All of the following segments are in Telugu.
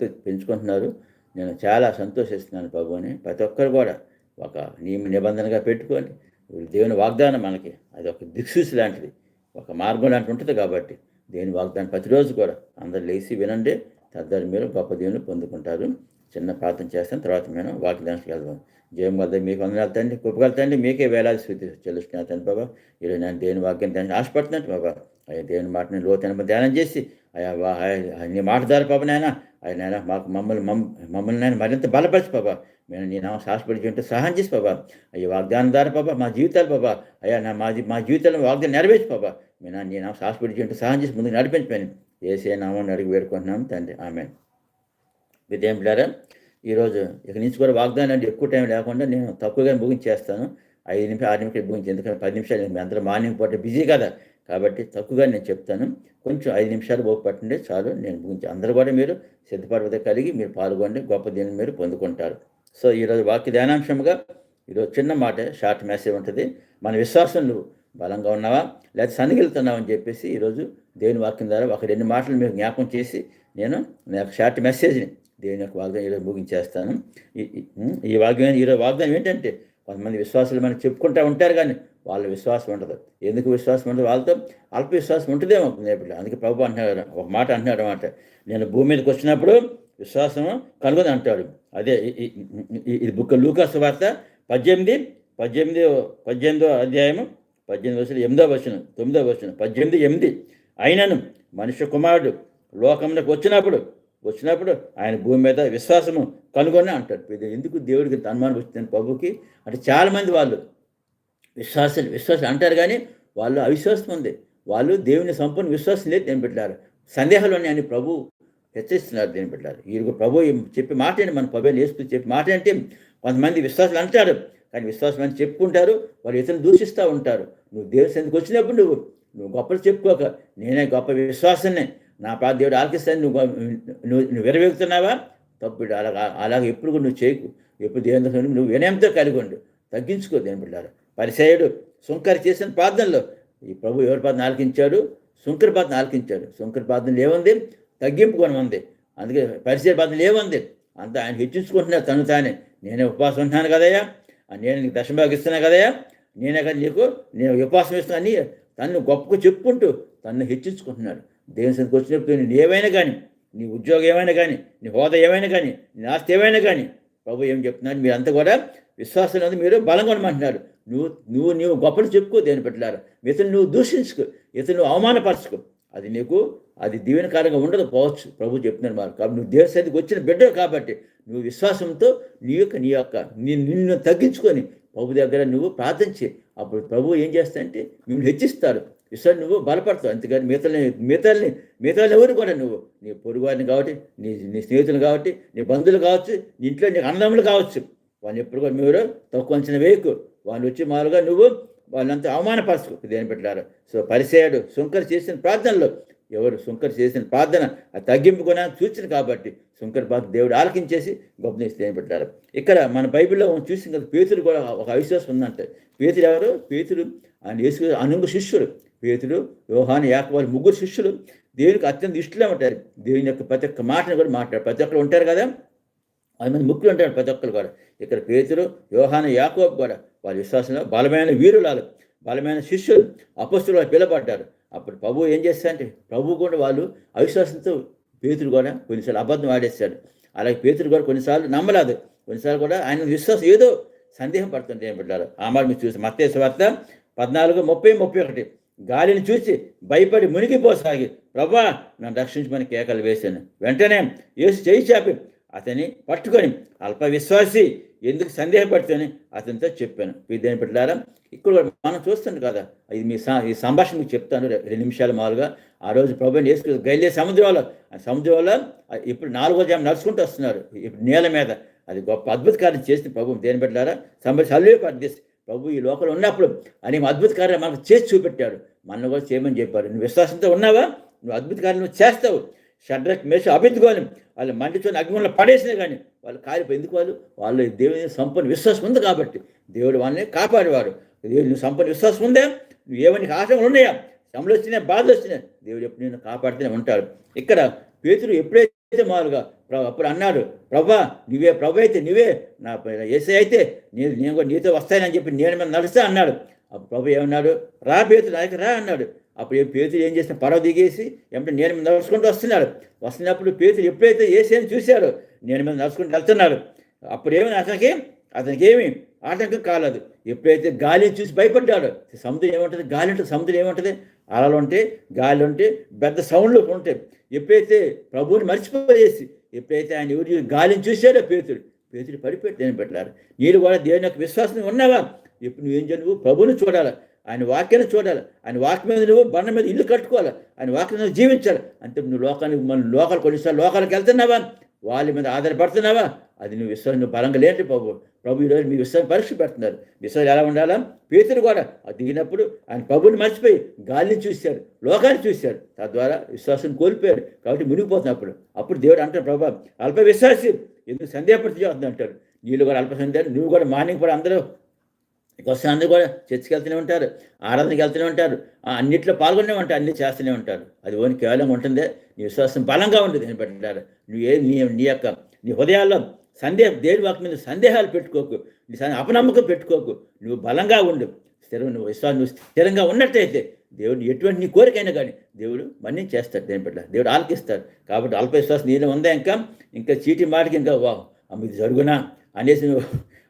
భక్తి పెంచుకుంటున్నారు. నేను చాలా సంతోషిస్తున్నాను ప్రభు అని ప్రతి ఒక్కరు కూడా ఒక నియమ నిబంధనగా పెట్టుకొని దేవుని వాగ్దానం మనకి అది ఒక దిక్సూచి లాంటిది ఒక మార్గం లాంటి ఉంటుంది కాబట్టి దేవుని వాగ్దానం ప్రతిరోజు కూడా అందరు లేచి వినండి. తద్వారా మీరు గొప్ప దేవుని పొందుకుంటారు. చిన్న ప్రార్థన చేస్తాను. తర్వాత మేము వాగ్దానికి వెళ్దాం. జయం వద్ద మీకు వందనాలు తండ్రి కృపగల తండ్రి మీకే వేలాది స్థితి చెల్లిస్తున్నాను తండ్రి బాబా. ఈరోజు నేను దేని వాక్యం దాన్ని ఆశపడుతున్నాను బాబా. అయ్యా దేవుని మాటని లోతైన ధ్యానం చేసి అయ్యా వా అయ్యా, మాట దారి పాప నాయన ఆయన మాకు మమ్మల్ని మమ్- మమ్మల్ని నేను మరింత బలపరచు బాబా నేను నీ నామ సాహసపడి ఉంటే సహాయం చేసి బాబా అయ్యా వాగ్దానం ద్వారా బాబా మా జీవితాలు బాబా అయ్యా నా మా మా జీవితాలను వాగ్దానం నెరవేర్చు బాబా మీ నా నీ నామ సాహసపడి ఉంటే సహాయం చేసి ముందుకు నడిపించమని ఏసే నామని అడిగి వేడుకుంటున్నాం తండ్రి. ఆమె విదేం బిడ్డారా ఈరోజు ఇక నుంచి కూడా వాగ్దానం అంటే ఎక్కువ టైం లేకుండా నేను తక్కువగా ముగించేస్తాను. ఐదు నిమిషాలు ఆరు నిమిషాలు ముగించి ఎందుకంటే పది నిమిషాలు మీ అందరూ మార్నింగ్ పూట బిజీ కదా. కాబట్టి తక్కువగా నేను చెప్తాను. కొంచెం ఐదు నిమిషాలు ఓపు చాలు. నేను ముగించి అందరూ కూడా మీరు సిద్ధపడత కలిగి మీరు పాల్గొండి గొప్ప దీన్ని మీరు పొందుకుంటారు. సో ఈరోజు వాక్య ధ్యానాంశంగా ఈరోజు చిన్న మాట షార్ట్ మెసేజ్ ఉంటుంది. మన విశ్వాసం నువ్వు బలంగా ఉన్నావా? లేదా సన్నిగిలుతున్నావు అని చెప్పేసి ఈరోజు దేవుని వాక్యం ద్వారా ఒక రెండు మాటలు మీకు జ్ఞాపకం చేసి నేను నా యొక్క షార్ట్ మెసేజ్ని దేవుని యొక్క వాగ్దానం ఈరోజు ముగించేస్తాను. ఈ- ఈ- ఈ వాగ్దానం ఈరోజు వాగ్దానం ఏంటంటే కొంతమంది విశ్వాసాలు మనం చెప్పుకుంటూ ఉంటారు కానీ వాళ్ళ విశ్వాసం ఉండదు. ఎందుకు విశ్వాసం ఉండదు? వాళ్ళతో అల్ప విశ్వాసం ఉంటుందేమో. నేపథ్యంలో అందుకే ప్రభు అంటున్నాడు ఒక మాట అంటున్నాడు అనమాట నేను భూమి మీదకి వచ్చినప్పుడు విశ్వాసం కనుగొని అంటాడు. అదే ఇది బుక్ లూకాస్ వార్త పద్దెనిమిది పద్దెనిమిది పద్దెనిమిదో అధ్యాయము పద్దెనిమిది వచ్చిన ఎనిమిదో వచ్చిన తొమ్మిదో వచ్చిన పద్దెనిమిది ఎనిమిది. అయినను మనిషి కుమారుడు లోకంలోకి వచ్చినప్పుడు వచ్చినప్పుడు ఆయన భూమి మీద విశ్వాసము కనుగొని అంటాడు. ఇది ఎందుకు దేవుడికి అనుమానం వచ్చింది ప్రభుకి? అంటే చాలామంది వాళ్ళు విశ్వాసాలు విశ్వాసం అంటారు కానీ వాళ్ళు అవిశ్వాసం ఉంది. వాళ్ళు దేవుని సంపూర్ణ విశ్వాసం లేదు దేని పెట్టారు సందేహాలు ఉన్నాయని ప్రభు హెచ్చరిస్తున్నారు దేని పెట్టారు ఈ ప్రభు చెప్పి చెప్పే మాట మన ప్రభు వేసుకుని చెప్పి మాట అంటే కొంతమంది విశ్వాసాలు అంటారు కానీ విశ్వాసం అని చెప్పుకుంటారు వాళ్ళు ఇతరులు దూషిస్తూ ఉంటారు. నువ్వు దేవుని సందికి వచ్చినప్పుడు నువ్వు నువ్వు గొప్పలు చెప్పుకోక నేనే గొప్ప విశ్వాసాన్ని నా ప్రా దేవుడు ఆలకిస్తాను నువ్వు నువ్వు నువ్వు విరవేగుతున్నావా? తప్పుడు అలాగా అలాగే ఎప్పుడు కూడా నువ్వు చేయకు. ఎప్పుడు దేవుని నువ్వు వినయంతో కలిగి ఉండు. తగ్గించుకో దేని బిడ్డారు పరిసేయుడు సుంకరి చేసిన ప్రార్థనలో ఈ ప్రభు ఎవరి ప్రార్థన ఆలకించాడు? సుంకర ప్రార్థన ఆలకించాడు. సుంకర ప్రార్థనలు ఏముంది? తగ్గింపు కొని ఉంది. అందుకే పరిచయ ప్రార్థనలు ఏముంది? అంత ఆయన హెచ్చించుకుంటున్నాడు తను తానే. నేనే ఉపవాసం ఉంటున్నాను కదయ్యా. నేను నీకు దశభాగిస్తున్నా కదయ్యా. నేనే కదా నీకు నేను ఉపవాసం ఇస్తున్నాను అని తను గొప్పగా చెప్పుకుంటూ తను హెచ్చించుకుంటున్నాడు. దేవుని సందికి వచ్చినప్పుడు నేను ఏమైనా కానీ నీ ఉద్యోగం ఏమైనా కానీ నీ హోదా ఏమైనా కానీ నీ ఆస్తి ఏమైనా కానీ ప్రభు ఏం చెప్తున్నాడు? మీరంతా కూడా విశ్వాసం మీరు బలంగా ఉండమంటున్నారు. నువ్వు నువ్వు నువ్వు గొప్పలు చెప్పుకో దేని పెట్టారు ఇతను నువ్వు దూషించుకో. ఇతను నువ్వు అవమానపరచుకో. అది నీకు అది దీవెనకారంగా ఉండదు పోవచ్చు. ప్రభు చెప్తున్నాను మరి కాబట్టి నువ్వు దేవ సన్నిధికి వచ్చిన బిడ్డ కాబట్టి నువ్వు విశ్వాసంతో నీ యొక్క నీ యొక్క నీ- నిన్ను తగ్గించుకొని ప్రభు దగ్గర నువ్వు ప్రార్థించి అప్పుడు ప్రభు ఏం చేస్తాడంటే మిమ్మల్ని హెచ్చిస్తాడు. విశ్వాసం నువ్వు బలపడతావు. అంతేగాని మిగతాని మిగతల్ని మిగతాలు ఎవరు కూడా నువ్వు. నీ పొరుగువారిని కాబట్టి నీ నీ స్నేహితులు కాబట్టి నీ బంధువులు కావచ్చు నీ ఇంట్లో నీకు అన్నములు కావచ్చు. వాళ్ళు ఎప్పుడు కూడా మీరు తక్కువ అంచనా వేయకు. వాళ్ళు వచ్చి మామూలుగా నువ్వు వాళ్ళంతా అవమానపరచుకో దేని పెట్టారు సో పరిచయాడు శుంకర్ చేసిన ప్రార్థనలో. ఎవరు శుంకర్ చేసిన ప్రార్థన? ఆ తగ్గింపుకొని సూచన కాబట్టి శుంకర్ ప్రార్థన దేవుడు ఆలకించేసి గొప్ప దేని పెట్టారు ఇక్కడ మన బైబిల్లో చూసిన కదా పేతుడు కూడా ఒక అవిశ్వాసం ఉందంట. పేతుడు ఎవరు? పేతుడు ఆయన యేసు అనుంగు శిష్యుడు. పేతుడు యోహాను యాకవారు ముగ్గురు శిష్యులు. దేవునికి అత్యంత ఇష్టలే ఉంటారు దేవుని యొక్క ప్రతి ఒక్క మాటను కూడా మాట్లాడారు ప్రతి ఒక్కరు ఉంటారు కదా? అది మంది ముక్కులు ఉంటారు ప్రతి ఒక్కరు కూడా. ఇక్కడ పేతుడు యోహాను యాకోబ్ కూడా వాళ్ళ విశ్వాసంలో బలమైన వీరులాలు బలమైన శిష్యులు అపస్తులు వాళ్ళు పిలబడ్డారు అప్పుడు ప్రభు ఏం చేస్తారంటే ప్రభు కూడా వాళ్ళు అవిశ్వాసంతో పేతురు కూడా కొన్నిసార్లు అబద్ధం ఆడేస్తాడు అలాగే పేతురు కూడా కొన్నిసార్లు నమ్మలేదు. కొన్నిసార్లు కూడా ఆయన విశ్వాసం ఏదో సందేహం పడుతుంటే ఏం పెట్టారు? ఆ మాట మీరు చూసి మత్తే వార్త పద్నాలుగు ముప్పై ముప్పై ఒకటి. గాలిని చూసి భయపడి మునిగిపోసాగి ప్రభా నన్ను రక్షించమని కేకలు వేశాను. వెంటనే యేసు చేయి చాపి అతని పట్టుకొని అల్ప విశ్వాసి ఎందుకు సందేహపడితేనే అతనితో చెప్పాను. దేని పెట్టారా ఇక్కడ మనం చూస్తాను కదా ఇది మీ సా ఈ సంభాషణ మీకు చెప్తాను రె- రెండు నిమిషాలు మామూలుగా ఆ రోజు ప్రభు వేసుకు గైలే సముద్రంలో వల్ల సముద్రంలో వల్ల ఇప్పుడు నాలుగో జామ నడుచుకుంటూ వస్తున్నారు ఇప్పుడు నేల మీద. అది గొప్ప అద్భుత కార్యం చేసింది ప్రభు దేని పెట్టారా సంభాషణ సల్వే పర్దేశ్ ప్రభు ఈ లోకంలో ఉన్నప్పుడు అని అద్భుత కార్యం మనకు చేసి చూపెట్టాడు. మన కూడా చేయమని చెప్పారు. నువ్వు విశ్వాసంతో ఉన్నావా? నువ్వు అద్భుత కార్యం నువ్వు చేస్తావు. షడ్రక్ మేష అభిద్గోని వాళ్ళు మండిచొని అగ్నిలో పడేసినా కానీ వాళ్ళు కాలిపోయి ఎందుకు వాళ్ళు? వాళ్ళు దేవుని సంపన్న విశ్వాసం ఉంది కాబట్టి. దేవుడు వాళ్ళని కాపాడేవారు. దేవుడు నువ్వు సంపూర్ణ విశ్వాసం ఉందా? నువ్వు ఏమని ఆశలు ఉన్నాయా? శ్రమలు వచ్చినాయి? బాధలు వచ్చినాయి? దేవుడు ఎప్పుడు నేను కాపాడుతూనే ఉంటాడు. ఇక్కడ పేతురు ఎప్పుడైతే మామూలుగా అప్పుడు అన్నాడు ప్రభా నువ్వే ప్రభు అయితే నువ్వే నా ఏసే అయితే నేను నేను కూడా నీతో వస్తానని చెప్పి నేను మీద నడుస్తా అన్నాడు. అప్పుడు ప్రభు ఏమన్నాడు? రా పేతులు నా రా అన్నాడు. అప్పుడు ఏ పేతులు ఏం చేసిన? పడవ దిగేసి ఏమంటే నేను మీద నడుచుకుంటూ వస్తున్నాడు. వస్తున్నప్పుడు పేతులు ఎప్పుడైతే ఏసేని చూశాడో నేను మీద నడుచుకుంటూ వెళ్తున్నాడు అప్పుడేమి అతనికి అతనికి ఏమి ఆటంకం కాలేదు. ఎప్పుడైతే గాలిని చూసి భయపడ్డాడు సముద్రం ఏముంటుంది? గాలి ఉంటుంది సముద్రం ఏముంటుంది? అలలు ఉంటే గాలి ఉంటే పెద్ద సౌండ్లు ఉంటాయి. ఎప్పుడైతే ప్రభువుని మర్చిపోయేసి ఎప్పుడైతే ఆయన ఎవరి గాలిని చూశాడో పేతుడు పేతుడు పడిపెట్టి నేను పెట్టారు మీరు కూడా దేవుని యొక్క విశ్వాసం ఉన్నావా? ఇప్పుడు నువ్వేం చేయ నువ్వు ప్రభువుని చూడాలి. ఆయన వాక్యాన్ని చూడాలి. ఆయన వాక్య మీద నువ్వు బండ మీద ఇల్లు కట్టుకోవాలి. ఆయన వాక్యం మీద జీవించాలి. అంటే నువ్వు లోకానికి మన లోకాలు కొన్నిసార్లు లోకాలకు వెళ్తున్నావా? వాళ్ళ మీద ఆధారపడుతున్నావా? అది నువ్వు విశ్వాసం నువ్వు బలంగా లేదు ప్రభు ప్రభు ఈరోజు మీ విశ్వాసం పరీక్ష పెడుతున్నారు. విశ్వాసం ఎలా ఉండాలా? పేతురు కూడా అది దిగినప్పుడు ఆయన ప్రభుని మర్చిపోయి గాలిని చూశాడు లోకాన్ని చూశాడు. తద్వారా విశ్వాసం కోల్పోయాడు. కాబట్టి మునిగిపోతున్నప్పుడు అప్పుడు దేవుడు అంటాడు ప్రభా అల్ప విశ్వాసి ఎందుకు సందేహపడుతూ చేస్తుంది అంటాడు. నీళ్ళు కూడా అల్ప సందేహం నువ్వు కూడా మార్నింగ్ కూడా అందరూ వస్తే అందరూ కూడా చర్చికి వెళ్తూనే ఉంటారు ఆరాధనకి వెళ్తూనే ఉంటారు అన్నిట్లో పాల్గొనే ఉంటారు అన్ని చేస్తూనే ఉంటారు. అది ఓని కేవలం ఉంటుందే నీ విశ్వాసం బలంగా ఉంటుంది నేను పెట్టారు. నువ్వు ఏ నీ నీ యొక్క నీ హృదయాల్లో సందేహం దేవుడి వాక్ మీద సందేహాలు పెట్టుకోకు నీ సం- అపనమ్మకం పెట్టుకోకు నువ్వు బలంగా ఉండు స్థిరం నువ్వు విశ్వాసం నువ్వు స్థిరంగా ఉన్నట్టయితే దేవుడు ఎటువంటి నీ కోరికైనా కానీ దేవుడు మన్నీ చేస్తాడు దేని పట్ల దేవుడు ఆలకిస్తాడు కాబట్టి అల్ప విశ్వాసం నీలో ఉందా ఇంకా? ఇంకా చీటి మాటకి ఇంకా వా మీకు ఇది జరుగునా? అనేసి నువ్వు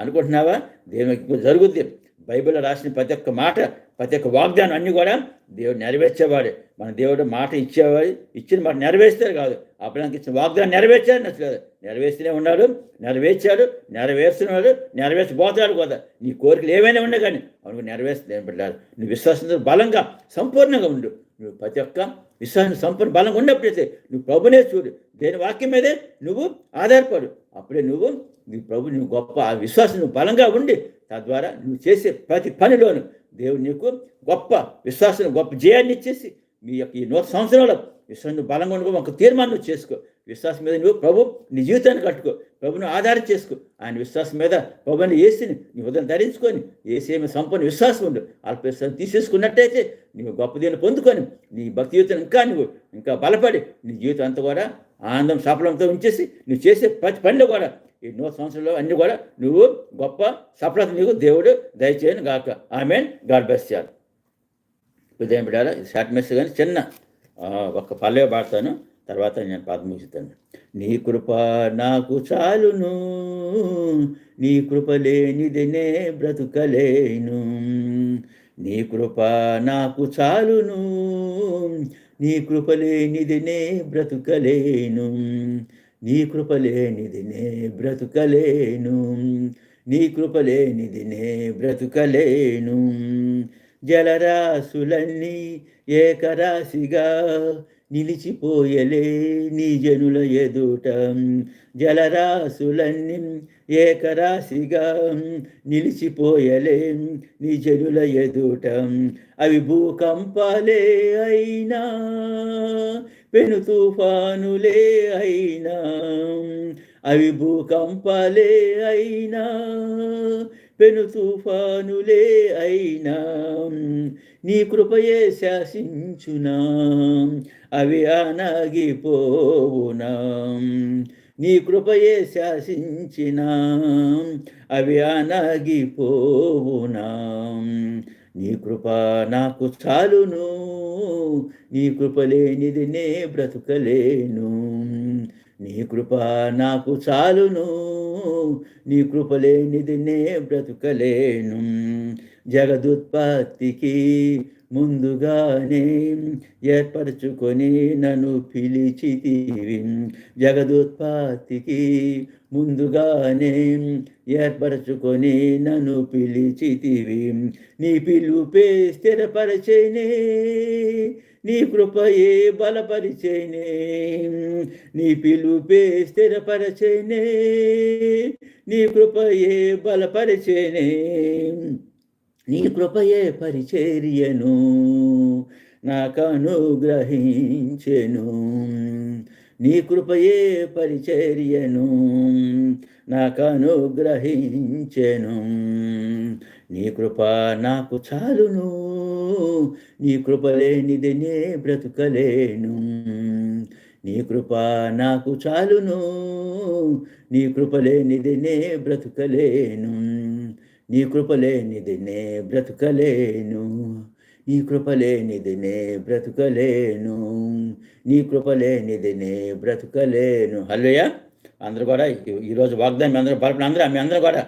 అనుకుంటున్నావా? దేవునికి జరుగుద్ది. బైబిల్లో రాసిన ప్రతి ఒక్క మాట ప్రతి ఒక్క వాగ్దానం అన్నీ కూడా దేవుడు నెరవేర్చేవాడే. మన దేవుడు మాట ఇచ్చేవాడు ఇచ్చిన మాట నెరవేర్చారు కాదు. అప్పటికి ఇచ్చిన వాగ్దానం నెరవేర్చారు నచ్చలేదు. నెరవేర్స్తూనే ఉన్నాడు నెరవేర్చాడు నెరవేర్చున్నాడు నెరవేర్చబోతాడు కూడా. నీ కోరికలు ఏమైనా ఉన్నా కానీ అవును నెరవేర్స్తుంది పెట్టారు నువ్వు విశ్వాసంతో బలంగా సంపూర్ణంగా ఉండు. నువ్వు ప్రతి ఒక్క విశ్వాసం సంపూర్ణ బలంగా ఉన్నప్పుడైతే నువ్వు ప్రభునే చూడు. దేని వాక్యం మీదే నువ్వు ఆధారపడు. అప్పుడే నువ్వు నీ ప్రభు నువ్వు గొప్ప ఆ విశ్వాసం నువ్వు బలంగా ఉండి తద్వారా నువ్వు చేసే ప్రతి పనిలోను దేవుడు నీకు గొప్ప విశ్వాసం గొప్ప జయాన్ని ఇచ్చేసి మీ యొక్క ఈ నూతన సంవత్సరంలో విశ్వాసం నువ్వు బలంగా ఉండుకో ఒక తీర్మానం చేసుకో. విశ్వాసం మీద నువ్వు ప్రభు నీ జీవితాన్ని కట్టుకో ప్రభుని ఆధారం చేసుకో. ఆయన విశ్వాసం మీద ప్రభుని వేసిని నీ ఉదయం ధరించుకొని ఏసీ మీద సంపూర్ణ విశ్వాసం ఉండు. అల్ప విశ్వాసం తీసేసుకున్నట్టయితే నీవు గొప్ప దీన్ని పొందుకొని నీ భక్తి జీవితం ఇంకా నువ్వు ఇంకా బలపడి నీ జీవితం అంతా కూడా ఆనందం సఫలంతో ఉంచేసి నువ్వు చేసే ప్రతి పనిలో కూడా ఈ నూతన సంవత్సరంలో అన్ని కూడా నువ్వు గొప్ప సఫలత నీకు దేవుడు దయచేయను గాక. ఆమె గాడ్ బెస్ చేయాలి ఉదయం బిడ్డారా షార్ట్ మెసేజ్ కానీ చిన్న ఒక పల్లె పాడతాను తర్వాత నేను పాద ముగిస్తాను. నీ కృప నాకు చాలును నీ కృప లేనిదినే బ్రతుకలేను. నీ కృప నాకు చాలును నీ కృప లేనిదినే బ్రతుకలేను. నీ కృప లేనిదినే బ్రతుకలేను నీ కృప లేనిదినే బ్రతుకలేను. జలరాశులన్నీ ఏకరాశిగా నిలిచిపోయలే నీ జనుల ఎదుట. జలరాశులన్నీ ఏకరాశిగా నిలిచిపోయలే నీ జనుల ఎదుట. అవి భూకంపాలే అయినా పెను తుఫానులే అయినా అవి భూకంపాలే అయినా పెను తుఫానులే అయినా. నీ కృపయే శాసించునా అవి అనగిపోవునా నీ కృపయే శాసించిన అవి అనగిపోవునా నీ కృప నాకు చాలును నీ కృప లేనిది నే బ్రతుకలేను. నీ కృప నాకు చాలును నీ కృప లేనిది నే బ్రతుకలేను. జగదుత్పత్తికి ముందుగానే ఏర్పరచుకొని నన్ను పిలిచితివి. జగదుత్పత్తికి ముందుగానే ఏర్పరచుకొని నన్ను పిలిచితివి. నీ పిలుపే స్థిరపరచేనే నీ కృపయే బలపరిచేనే. నీ పిలుపే స్థిరపరచేనే నీ కృపయే బలపరిచేనే. నీ కృపయే పరిచర్యను నాకు అనుగ్రహించెను. నీ కృపయే పరిచర్యను నాకు అనుగ్రహించెను. నీ కృప నాకు చాలును నీ కృప లేనిది నే బ్రతుకలేను. నీ కృప నాకు చాలును నీ కృప లేనిది నే బ్రతుకలేను. నీ కృపలేనిది నే బ్రతుకలేను నీ కృపలేనిది నే బ్రతుకలేను నీ కృపలేనిది నే బ్రతుకలేను హల్లయ్య అందరూ కూడా ఈ- ఈరోజు వాగ్దానం మీ అందరూ బలపడిన అందరూ మీ అందరూ కూడా.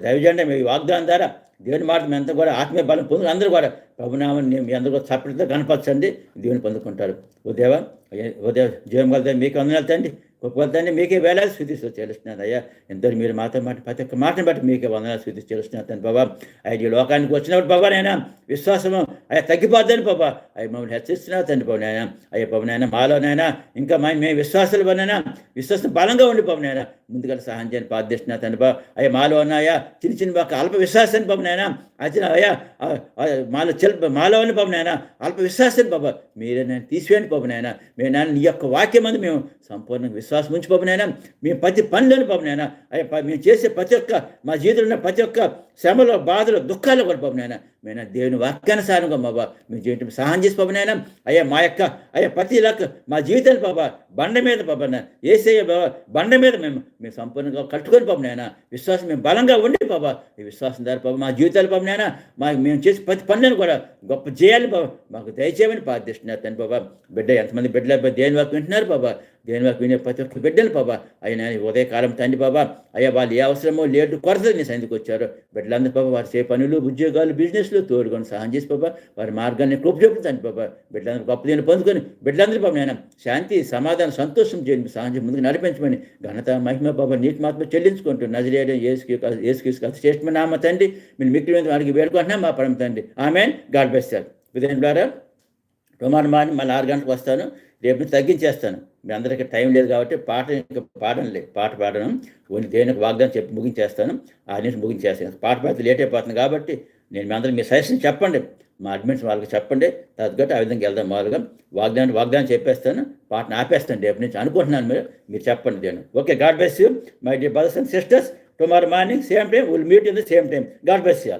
దయచేయండి మీ వాగ్దానం ద్వారా దేవుని మాట మీ అంతా కూడా ఆత్మీయ బలం పొందుకు అందరూ కూడా ప్రభునామని మీ అందరూ కూడా చప్పటితో కనపరచండి దేవుని పొందుకుంటారు. ఉదేవ ఉదయ జీవం కలుగుతాయి మీకు వందనాలు గొప్ప తండ్రి మీకే వేలాది శుద్ధి చేస్తున్నాను అయ్యా. ఇద్దరు మీరు మాతో మాట ప్రతి ఒక్క మాటను బట్టి మీకే వందనాలు శుద్ధి చేస్తున్నాను తను బాబా. అయ్యి ఈ లోకానికి వచ్చినప్పుడు బాబా నాయన విశ్వాసము అయ్యా తగ్గిపోద్దని బాబా. అవి మమ్మల్ని హెచ్చరిస్తున్నా తండ్రి బాబు నాయన. అయ్యా బాబు నాయన మాలోనైనా ఇంకా మా మేము విశ్వాసాలు పడినైనా విశ్వాసం బలంగా ఉండి బాబు నాయన ముందుగా సహాయం చేయని ప్రార్థిస్తున్నా తండ్రి బాబు. అయ్యా మాలో ఉన్నాయా చిన్న చిన్న బాబు అల్ప విశ్వాసాన్ని బాబు నాయన అచ్చిన అయ్యా మాలో చెల్ మాలో ఉన్న బాబు నాయన అల్ప విశ్వాసాన్ని బాబా మీరే నేను తీసివేయండి బాబు నాయన. మేము నాయన నీ యొక్క వాక్యం అందు మేము సంపూర్ణంగా విశ్వాసం ఉంచి పాపనైనా మేము ప్రతి పనులను పాపనైనా ప- మేము చేసే ప్రతి ఒక్క మా జీవితంలో ఉన్న ప్రతి ఒక్క శ్రమలో బాధలు దుఃఖాలు కూడా పాపం నాయన. మేము దేవుని వాక్యానుసారంగా బాబా మీ జీవితం సహాయం చేసి బాబు నాయన. అయ్యా మా యొక్క అయ్యా ప్రతి లక్ మా జీవితాన్ని బాబా బండ మీద బాబా ఏసయ్య బాబా బండ మీద మేము మేము సంపూర్ణంగా కట్టుకొని బాబు నాయన. విశ్వాసం మేము బలంగా ఉండి బాబా ఈ విశ్వాసం ద్వారా పాప మా జీవితాలు పాపం నాయన. మా మేము చేసే ప్రతి పనులను కూడా గొప్ప చేయాలి బాబా మాకు దయచేయమని ప్రార్థిస్తున్నారు తను బాబా. బిడ్డ ఎంతమంది బిడ్డలు దేని వాక్యం వింటున్నారు బాబా దేని వినే ప్రతి ఒక్క బిడ్డలు బాబా? అయినా ఉదయకాలం తండ్రి బాబా అయ్యా వాళ్ళు ఏ అవసరమో లేటు కొరత నీ సందికి వచ్చారు. బిడ్డలందరూ బాబా వారి చే పనులు ఉద్యోగాలు బిజినెస్లు తోడుకొని సహాయం చేసి బాబా వారి మార్గాన్ని కృప చూపుతాను బాబా. బిడ్డలందరూ గొప్ప దీన్ని పొందుకొని బిడ్డలందరూ బాబా నేను శాంతి సమాధానం సంతోషం చేయండి సహాయం చేసి ముందుకు నడిపించమని ఘనత మహిమ బాబా నీటి మాత్రం చెల్లించుకుంటూ నజరేయడం ఏసుకి ఏసుకి శ్రేష్ఠమైన నామ తండ్రి. మీరు మిక్కిలి వారికి వేడుకుంటున్నాం మా పరమ తండ్రి. ఆమె గాడ్ బెస్తారు విధంగా ద్వారా రుమాన్ మాని మళ్ళీ ఆరు గంటలకు వస్తాను. రేపు తగ్గించేస్తాను. మీ అందరికీ టైం లేదు కాబట్టి పాట ఇంకా పాడడం లేదు పాట పాడడం ఓన్లీ దేనికి వాగ్దానం చెప్పి ముగించేస్తాను. ఆ నుంచి ముగించేస్తాను. పాట పాడితే లేట్ అయిపోతుంది కాబట్టి నేను మీ అందరూ మీ సజెషన్ చెప్పండి. మా అడ్మిన్స్ వాళ్ళకి చెప్పండి. తగ్గట్టు ఆ విధంగా వెళ్దాం మామూలుగా. వాగ్దానం వాగ్దానం చెప్పేస్తాను. పాటను ఆపేస్తాను రేపు నుంచి. అనుకుంటున్నాను మీరు మీరు చెప్పండి నేను okay god bless you my dear brothers and sisters. Tomorrow morning same time. Will meet in the same time. God bless you